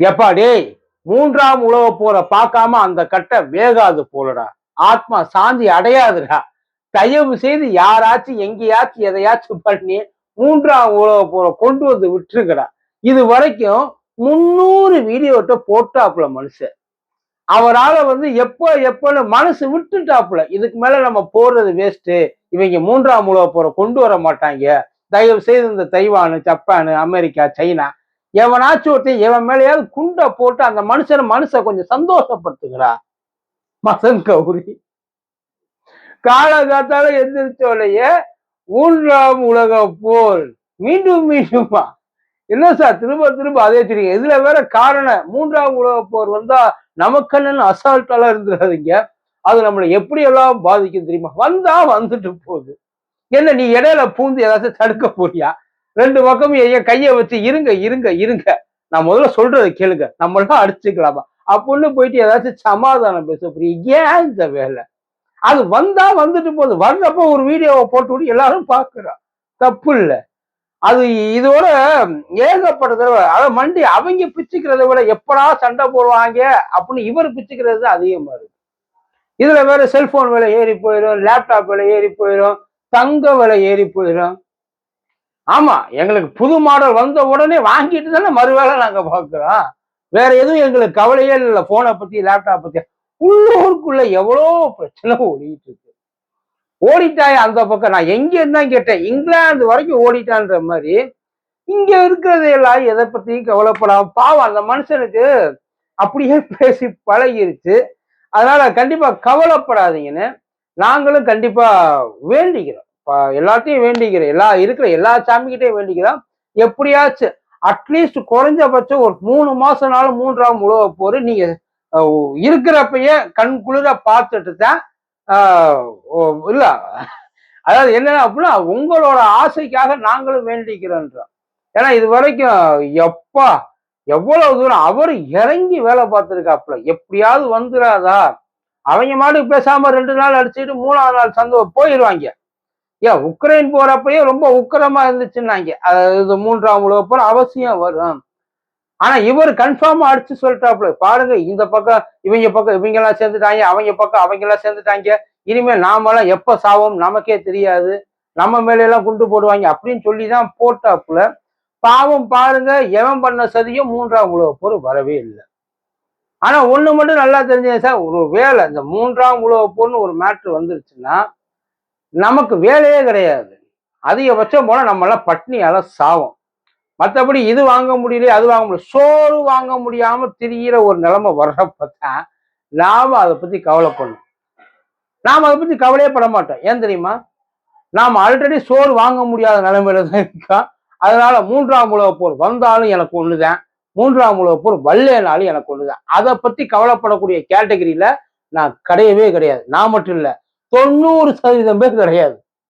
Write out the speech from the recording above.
எப்பா டேய் மூன்றாம் உலக போற பார்க்காம அந்த கட்டை வேகாது போலடா. ஆத்மா சாந்தி அடையாதுடா. தயவு செய்து யாராச்சும் எங்கேயாச்சும் எதையாச்சும் பண்ணி மூன்றாம் உலக போற கொண்டு வந்து விட்டுருக்கடா இது வரைக்கும் முன்னூறு வீடியோட்ட போட்டாப்புல மனுஷன். அவரால வந்து எப்போ எப்போன்னு மனசு விட்டுட்டாப்புல. இதுக்கு மேல நம்ம போடுறது வேஸ்ட்டு இவங்க மூன்றாம் உலக போற கொண்டு வர மாட்டாங்க. தயவு செய்து இந்த தைவானு ஜப்பானு அமெரிக்கா சைனா எவனாச்சும் ஒருத்தன் எவன் மேலேயாவது குண்டை போட்டு அந்த மனுஷனை மனுஷ கொஞ்சம் சந்தோஷப்படுத்துகிறா. மசன் கௌரி. காலகாத்தால எந்திரிச்சோலையே மூன்றாம் உலக போர் மீண்டும் மீண்டுமா? என்ன சார் திரும்ப திரும்ப அதே தெரியும் இதுல வேற காரணம். மூன்றாம் உலக போர் வந்தா நமக்கன்னு அசால்ட்டாலாம் இருந்துடாதீங்க அது நம்மளை எப்படி எல்லாம் பாதிக்கும் தெரியுமா? வந்தா வந்துட்டு போகுது. என்ன நீ இடையில பூந்து ஏதாச்சும் தடுக்க போறியா? ரெண்டு பக்கமும் என் கையை வச்சு இருங்க இருங்க இருங்க. நான் முதல்ல சொல்றதை கேளுங்க. நம்மளாம் அடிச்சுக்கலாமா? அப்படின்னு போயிட்டு ஏதாச்சும் சமாதானம் பேச ஏன் இந்த வேலை? அது வந்தா வந்துட்டு போகுது. வர்றப்ப ஒரு வீடியோவை போட்டு விட்டு எல்லாரும் பாக்குறோம் தப்பு இல்லை. அது இதோட ஏகப்பட்ட தடவை அதை மண்டி அவங்க பிச்சுக்கிறத விட எப்படா சண்டை போடுவாங்க அப்படின்னு இவர் பிச்சுக்கிறது தான் அதிகமா இருக்கு. இதுல வேற செல்போன் விலை ஏறி போயிடும் லேப்டாப் விலை ஏறி போயிடும் தங்க விலை ஏறி போயிடும். ஆமா எங்களுக்கு புது மாடல் வந்த உடனே வாங்கிட்டு தானே மறுவேளை நாங்க பாக்குறோம் வேற எதுவும் எங்களுக்கு கவலையே இல்லை போனை பத்தி லேப்டாப் பத்தி. உள்ளூருக்குள்ள எவ்வளோ பிரச்சனை ஓடிட்டு இருக்கு. ஓடிட்டாய் அந்த பக்கம்? நான் எங்க இருந்தா கேட்டேன். இங்கிலாந்து வரைக்கும் ஓடிட்டான்ற மாதிரி. இங்க இருக்கிறது எல்லாம் எதை பத்தியும் கவலைப்படாம பாவம் அந்த மனுஷனுக்கு அப்படியே பேசி பழகிருச்சு. அதனால கண்டிப்பா கவலைப்படாதீங்கன்னு நாங்களும் கண்டிப்பா வேண்டிக்கிறோம். எல்லாத்தையும் வேண்டிக்கிறேன். எல்லா இருக்கிற எல்லா சாமிகிட்டையும் வேண்டிக்கிறோம் எப்படியாச்சும் அட்லீஸ்ட் குறைஞ்சபட்சம் ஒரு மூணு மாசம்னாலும் மூன்றாம் உழவ போரு நீங்க இருக்கிறப்பயே கண் குளிர பார்த்துட்டு தான் இல்ல. அதாவது என்ன அப்படின்னா உங்களோட ஆசைக்காக நாங்களும் வேண்டிக்கிறோன்றோம் ஏன்னா இது வரைக்கும் எப்பா எவ்வளவு தூரம் அவர் இறங்கி வேலை பார்த்துருக்காப்புல. எப்படியாவது வந்துடாதா அவங்க மாட்டுக்கு பேசாம ரெண்டு நாள் அடிச்சுட்டு மூணாவது நாள் சந்தோ போயிடுவாங்க ஏன் உக்ரைன் போறப்பயே ரொம்ப உக்கிரமா இருந்துச்சுன்னாங்க. அதாவது மூன்றாம் உலக போற அவசியம் வரும். ஆனா இவர் கன்ஃபார்மா அடிச்சு சொல்லிட்டாப்புல. பாருங்க இந்த பக்கம் இவங்க பக்கம் இவங்க எல்லாம் சேர்ந்துட்டாங்க அவங்க பக்கம் அவங்க எல்லாம் சேர்ந்துட்டாங்க. இனிமே நாமெல்லாம் எப்ப சாவோம் நமக்கே தெரியாது. நம்ம மேல எல்லாம் குண்டு போடுவாங்க அப்படின்னு சொல்லி தான் போட்டாப்புல. பாவம் பாருங்க எவன் பண்ண சதியும் மூன்றாம் உலக போர் வரவே இல்லை. ஆனா ஒண்ணு மட்டும் நல்லா தெரிஞ்சது சார் ஒரு வேலை இந்த மூன்றாம் உலக போர்னு ஒரு மேட்ரு வந்துருச்சுன்னா நமக்கு வேலையே கிடையாது. அதிகபட்சம் போல நம்மளாம் எல்லாம் பட்னியால சாவோம். மற்றபடி இது வாங்க முடியல அது வாங்க முடியல சோறு வாங்க முடியாம திரிகிற ஒரு நிலைமை வர்றப்பதான் நாம அதை பத்தி கவலைப்படணும். நாம் அதை பத்தி கவலையே பட மாட்டோம். ஏன் தெரியுமா? நாம் ஆல்ரெடி சோறு வாங்க முடியாத நிலைமையில தான் இருக்கோம். அதனால மூன்றாம் உலகப் போர் வந்தாலும் எனக்கு ஒண்ணுதான். மூன்றாம் உலகப் போர் வல்லேனாலும் எனக்கு ஒண்ணுதான். அதை பத்தி கவலைப்படக்கூடிய கேட்டகரியில நான் கிடையவே கிடையாது. நான் மட்டும் இல்ல தொண்ணூறு சதவீதம் பேர் கிடையாது